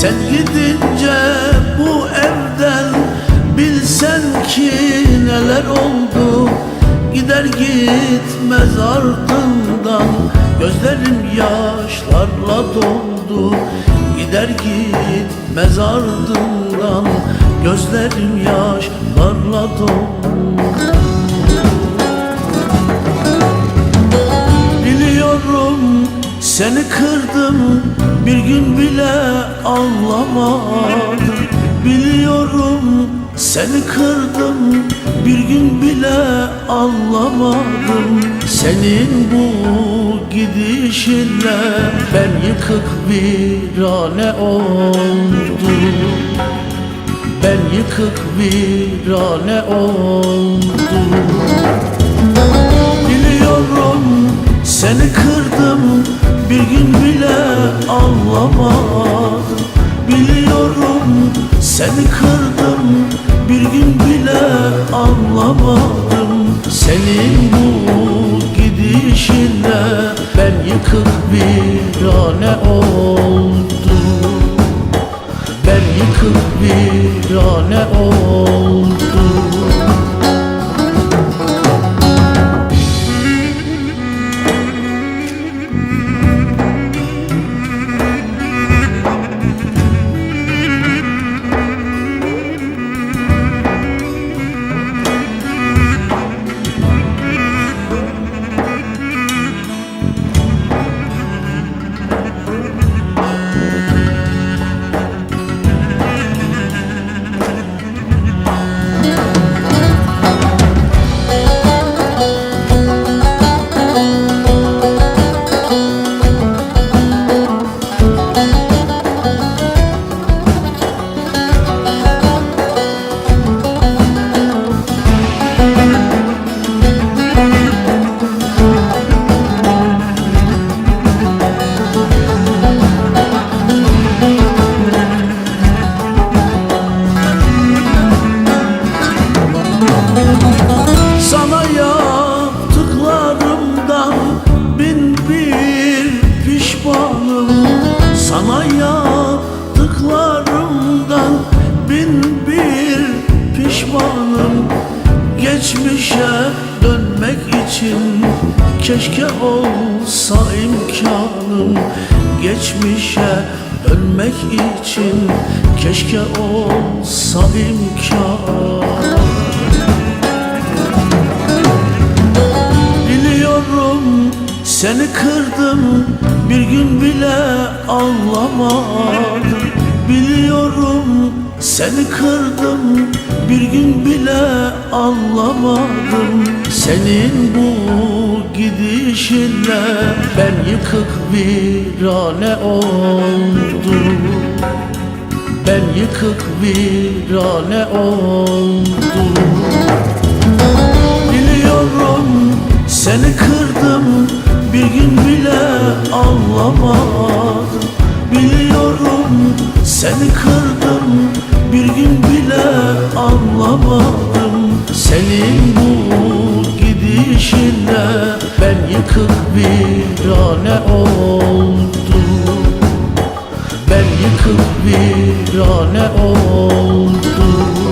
Sen gidince bu evden Bilsen ki neler oldu? Gider gitmez ardından Gözlerim yaşlarla doldu. Gider gitmez ardından Gözlerim yaşlarla doldu seni kırdım bir gün bile ağlamadım Biliyorum seni kırdım bir gün bile ağlamadım Senin bu gidişinle ben yıkık virane oldum. Ben yıkık virane oldum ağlamadım Biliyorum seni kırdım. Bir gün bile ağlamadım Senin bu gidişinle. Ben yıkık virane oldum. Ben yıkık virane oldum pişmanım Geçmişe dönmek için keşke olsa imkanım. Geçmişe dönmek için keşke olsa imkanım. Biliyorum seni kırdım bir gün bile ağlamadım. Biliyorum seni kırdım bir gün bile ağlamadım Senin bu gidişinle ben yıkık virane oldum. Ben yıkık virane oldum. Biliyorum seni kırdım bir gün bile ağlamadım Biliyorum seni kırdım bir gün bile ağlamadım Senin bu gidişinle ben yıkık virane oldum. Ben yıkık virane oldum